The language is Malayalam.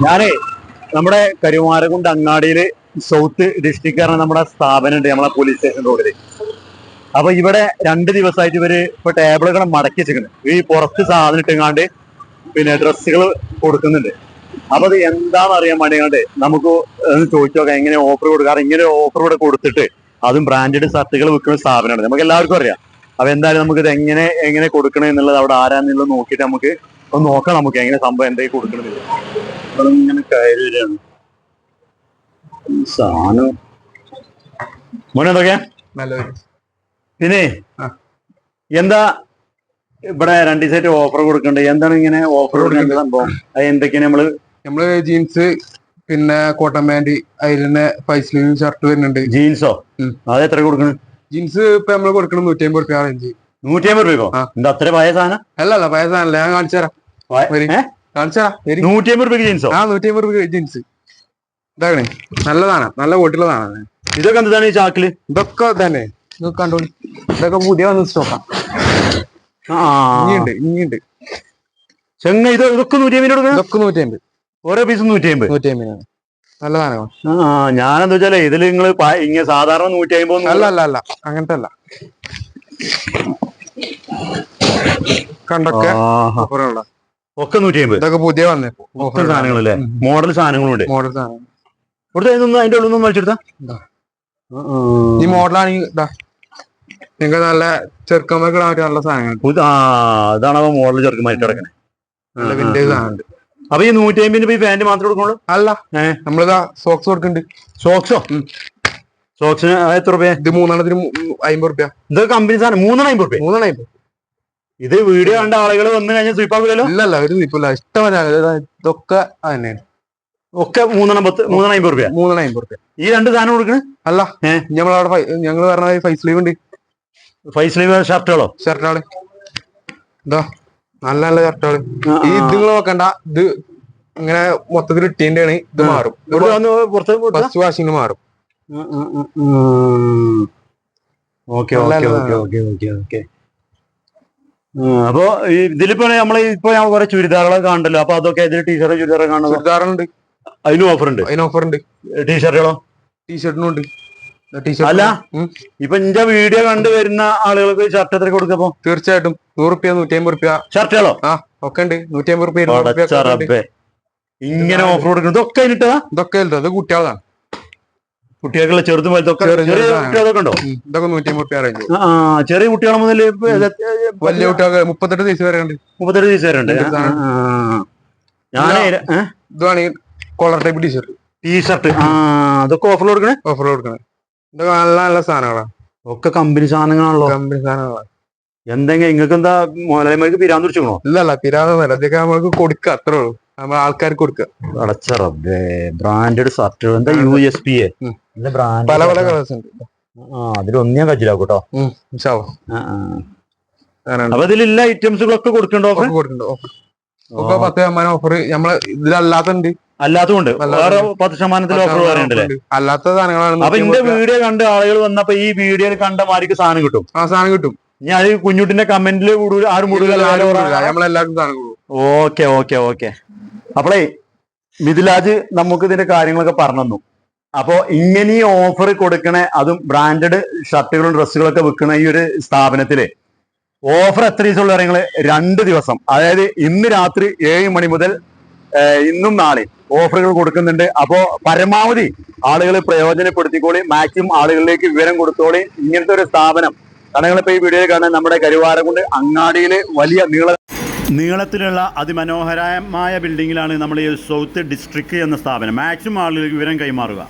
ഞാനേ നമ്മുടെ കരുമാരകുണ്ട് അങ്ങാടിയിൽ സൗത്ത് ഡിസ്ട്രിക്ട് പറഞ്ഞ നമ്മുടെ സ്ഥാപനം ഉണ്ട് നമ്മളെ പോലീസ് സ്റ്റേഷൻ റോഡിൽ അപ്പൊ ഇവിടെ രണ്ട് ദിവസമായിട്ട് ഇവർ ഇപ്പൊ ടേബിളുകൾ മടക്കി വെച്ചിരിക്കുന്നു. ഈ പുറത്ത് സാധനം ഇട്ടുങ്ങാണ്ട് പിന്നെ ഡ്രസ്സുകൾ കൊടുക്കുന്നുണ്ട്. അപ്പൊ അത് എന്താണെന്ന് അറിയാൻ വേണ്ടിയാണ്ട് നമുക്ക് ചോദിച്ചു നോക്കാം എങ്ങനെ ഓഫർ കൊടുക്കാറ് ഇങ്ങനെ ഓഫർ ഇവിടെ കൊടുത്തിട്ട് അതും ബ്രാൻഡഡ് ഷർട്ടുകൾ വിൽക്കുന്ന സ്ഥാപനമാണ് നമുക്ക് എല്ലാവർക്കും അറിയാം. അപ്പൊ എന്തായാലും നമുക്ക് ഇത് എങ്ങനെ എങ്ങനെ കൊടുക്കണം എന്നുള്ളത് അവിടെ ആരാന്നുള്ളത് നോക്കിയിട്ട് നമുക്ക് ഒന്ന് നോക്കാം നമുക്ക് എങ്ങനെ സംഭവം എന്തെങ്കിലും കൊടുക്കണമെന്നില്ല ഇങ്ങനെ കയറി വരികയാണ്. സാധനം. മോനെ എന്തൊക്കെയാ? നല്ല പിന്നെ എന്താ ഇവിടെ രണ്ട് ദിവസമായിട്ട് ഓഫർ കൊടുക്കണ്ടേ? എന്താണ് ഇങ്ങനെ ഓഫർ കൊടുക്കേണ്ട. സംഭവം? അത് എന്തൊക്കെയാണ് നമ്മൾ? നമ്മൾ ജീൻസ് പിന്നെ കോട്ടൺ പാന്റ് അതിൽ തന്നെ ഫൈവ് സ്ലീവ് ഷർട്ട് വരുന്നുണ്ട്. ജീൻസോ. അത് എത്ര കൊടുക്കണം? ജീൻസ് ഇപ്പൊ നമ്മൾ കൊടുക്കണം നൂറ്റി അമ്പത് റുപ്യ റേഞ്ച് നൂറ്റി അമ്പത് റുപ്യോ. എന്താ അത്ര പഴയ സാധനം? അല്ല അല്ല പഴയ സാധനം ഞാൻ കാണിച്ചു തരാം. നൂറ്റി അമ്പത് രൂപയ്ക്ക് ജീൻസോ ആ നൂറ്റി അമ്പത് റുപ്യ ജീൻസ് ഇതാണ് നല്ലതാണ്. നല്ല കോട്ടിലുള്ളതാണ് ഇതൊക്കെ എന്താണ് ഈ ചാക്കിൽ? ഇതൊക്കെ തന്നെ ഇതൊക്കെ കണ്ടോളി. ഇതൊക്കെ പുതിയ വന്ന് നോക്കാം ഇനിയുണ്ട് ഇനിയുണ്ട്. ചെങ്ങ ഇത് ഇതൊക്കെ നൂറ്റി അമ്പത് ഇതൊക്കെ നൂറ്റി അമ്പത് ഓരോ പീസ് നൂറ്റി അമ്പത് നൂറ്റി അമ്പതിനാണ് നല്ല സാധനമാണ് ആ. ഞാനെന്താ വെച്ചാലേ ഇതിൽ നിങ്ങൾ ഇങ്ങനെ സാധാരണ നൂറ്റി അമ്പത് അല്ല അല്ല അല്ല. അങ്ങനത്തെ അല്ല കണ്ടൊക്കെ ഒക്കെ നൂറ്റി അമ്പത് ഇതൊക്കെ പുതിയ വന്നേ. ഒക്കെ സാധനങ്ങളല്ലേ? മോഡൽ സാധനങ്ങളുണ്ട്. മോഡൽ സാധനം. ഇവിടുത്തെ അതിന്റെ ഉള്ളിൽ നിന്ന് വലിച്ചെടുത്താ. ഈ മോഡലാണെങ്കിൽ ഇതാ. നിങ്ങൾക്ക് നല്ല ചെറുക്കന്മാർക്ക് ഇടാൻ പറ്റിയ നല്ല സാധനങ്ങൾ ആ അതാണ് അവ മോഡൽ ചെറുക്കന്മാരിട്ട് കിടക്കണേ. നല്ല വിന്റേജ് അപ്പൊ ഈ നൂറ്റി അമ്പതിന് ഈ പാന്റ് മാത്രം കൊടുക്കണോ അല്ല? നമ്മളിതാ സോക്സ് കൊടുക്കുന്നുണ്ട്. സോക്സോ. സോക്സിന് എത്ര രൂപ ഇത് മൂന്നെണ്ണത്തിന് അമ്പത് റുപ്യ. ഇത് കമ്പനി സാധനം. മൂന്നെണ്ണം അമ്പത് രൂപ മൂന്നെണ്ണം അമ്പത്. ഇത് വീഡിയോ കണ്ട ആളുകൾ വന്നു കഴിഞ്ഞാൽ സ്വീപ്പാക്കില്ലല്ലോ ഇല്ലല്ല ഇല്ല. ഒരു നിപ്പില്ല ഇഷ്ടമല്ല ഇതൊക്കെ തന്നെയാണ് ഒക്കെ മൂന്നെണ്ണം പത്ത് മൂന്നെണ്ണം അമ്പത് റുപ്യ? മൂന്നെണ്ണം അമ്പത് റുപ്യ. ഈ രണ്ട് സാധനം കൊടുക്കണേ? അല്ല ഞമ്മളവിടെ ഞങ്ങൾ പറഞ്ഞ ഫൈവ് സ്ലീവ് ഉണ്ട്. ഫൈവ് സ്ലീവ് ഷർട്ടുകളോ? ഷർട്ടുകൾ എന്താ നല്ല നല്ല ഷർട്ടുകൾ ഈ ഇത് നിങ്ങൾ നോക്കണ്ട ഇത് ഇങ്ങനെ മൊത്തത്തിൽ ഇട്ടീന്റെ ആണ് ഇത് മാറും? ഫസ്റ്റ് വാഷിംഗ് മാറും okay okay okay okay okay. അപ്പൊ ഈ ഇതിലിപ്പോ നമ്മൾ ഇപ്പൊ ഞാൻ കുറെ ചുരിദാറുകളൊക്കെ കാണണ്ടല്ലോ അപ്പൊ അതൊക്കെ ഇതിൽ ടീഷർട്ട് ചുരിദാറൊക്കെ കാണുന്നത് ചുരിദാറുണ്ട്. അതിനും ഓഫർ ഉണ്ട് അതിന് ഓഫർ ഉണ്ട് ടീഷർട്ടുകളോ? ടീഷർട്ടിനും ഉണ്ട്. അല്ല. ഇപ്പൊ എന്റെ വീഡിയോ കണ്ടു വരുന്ന ആളുകൾക്ക് ഷർട്ട് എത്ര കൊടുക്കപ്പോ തീർച്ചയായിട്ടും നൂറ് റുപ്യ നൂറ്റി അമ്പത് റുപ്യ. ഷർട്ടുകളോ? ആ ഒക്കെ ഉണ്ട്. നൂറ്റി അമ്പത് റുപ്യ ഇങ്ങനെ ഓഫർ കൊടുക്കുന്നത് ഇതൊക്കെ അതിനിട്ടതാ ഇതൊക്കെ ഇത് കുട്ടികളാണ് കുട്ടികൾക്കുള്ള ചെറുതും വലുതൊക്കെ ചെറു- ചെറിയ കുട്ടികൾ കുട്ടികളൊക്കെ ഉണ്ടോ? ഇതൊക്കെ നൂറ്റി അമ്പത് റേഞ്ച് ആ ചെറിയ കുട്ടികളെ മുതൽ വലിയ കുട്ടികൾക്ക് മുപ്പത്തെട്ട് സൈസ് വരെ ഉണ്ട്. മുപ്പത്തെട്ട് ദിവസം വരെ ഉണ്ട്. ഞാനേ ഇതാണ് കോളർ ടൈപ്പ് ടീഷർട്ട് ടീഷർട്ട് ആ അതൊക്കെ ഓഫർ കൊടുക്കണേ? ഓഫർ കൊടുക്കണേ. ഇതൊക്കെ നല്ല നല്ല സാധനങ്ങളാണ് ഒക്കെ കമ്പനി സാധനങ്ങളാണല്ലോ. കമ്പനി സാധനങ്ങളാണ് എന്തെങ്കിലും നിങ്ങൾക്ക് എന്താ മുതലാളിമാർക്ക് പിരാന്ന് വെച്ചോ ഇല്ല പിരാന്നല്ല അതൊക്കെ നമ്മൾക്ക് കൊടുക്ക അത്രേ ഉള്ളൂ. നമ്മൾ ആൾക്കാർക്ക് കൊടുക്കുക അടച്ച റബ്ബേ ബ്രാൻഡഡ് ഷർട്ട് എന്താ യു എസ് പി എ പല പല കളേഴ്സ് ഉണ്ട്. ആ ഞാൻ കച്ചിലാക്കും കേട്ടോ. അപ്പൊ ഇതിലുള്ള ഐറ്റംസുകളൊക്കെ കൊടുക്കണ്ടോ ഓഫർ ഒക്കെ ഓഫർ ഒക്കെ പത്ത് ശതമാനം ഓഫർ നമ്മൾ ഇതിലല്ലാത്തുണ്ട് അല്ലാത്തതുകൊണ്ട് അല്ലാതെ വേറെ പത്ത് ശതമാനത്തിൽ ഓഫർ പറയുന്നുണ്ടല്ലേ അല്ലാത്ത സാധനങ്ങളാണ് അപ്പൊ നൂറ്റി എന്റെ അമ്പത് രൂപ. വീഡിയോ കണ്ട ആളുകൾ വന്നപ്പോ ഈ വീഡിയോയിൽ കണ്ട മാതിരിക്ക് സാധനം കിട്ടും. ആ സാധനം കിട്ടും. ഞാൻ കുഞ്ഞുട്ടിന്റെ കമന്റിൽ കൂടുതൽ ആരും കൂടുതൽ നമ്മളെല്ലാവർക്കും സാധനം കൊടുക്കും. Okay okay okay. അപ്പളേ മിഥിലാജ് നമുക്ക് ഇതിന്റെ കാര്യങ്ങളൊക്കെ പറഞ്ഞു തന്നു. അപ്പോ ഇങ്ങനെ ഈ ഓഫർ കൊടുക്കണ അതും ബ്രാൻഡഡ് ഷർട്ടുകളും ഡ്രസ്സുകളൊക്കെ വിൽക്കണ ഈ ഒരു സ്ഥാപനത്തിൽ ഓഫർ എത്ര ദിവസമുള്ള കാര്യങ്ങൾ രണ്ട് ദിവസം. അതായത് ഇന്ന് രാത്രി ഏഴ് മണി മുതൽ ഇന്നും നാളെ ഓഫറുകൾ കൊടുക്കുന്നുണ്ട്. അപ്പോ പരമാവധി ആളുകൾ പ്രയോജനപ്പെടുത്തിക്കോളി. മാക്സിമം ആളുകളിലേക്ക് വിവരം കൊടുത്തോളി. ഇങ്ങനത്തെ ഒരു സ്ഥാപനം. കാരണം ഈ വീഡിയോയിൽ കാണാൻ നമ്മുടെ കരുവാരം കൊണ്ട് അങ്ങാടിയിലെ വലിയ നീള നീളത്തിലുള്ള അതിമനോഹരമായ ബിൽഡിങ്ങിലാണ് നമ്മൾ ഈ സൗത്ത് ഡിസ്ട്രിക്ട് എന്ന സ്ഥാപനം. മാക്സിമം ആളുകൾക്ക് വിവരം കൈമാറുക.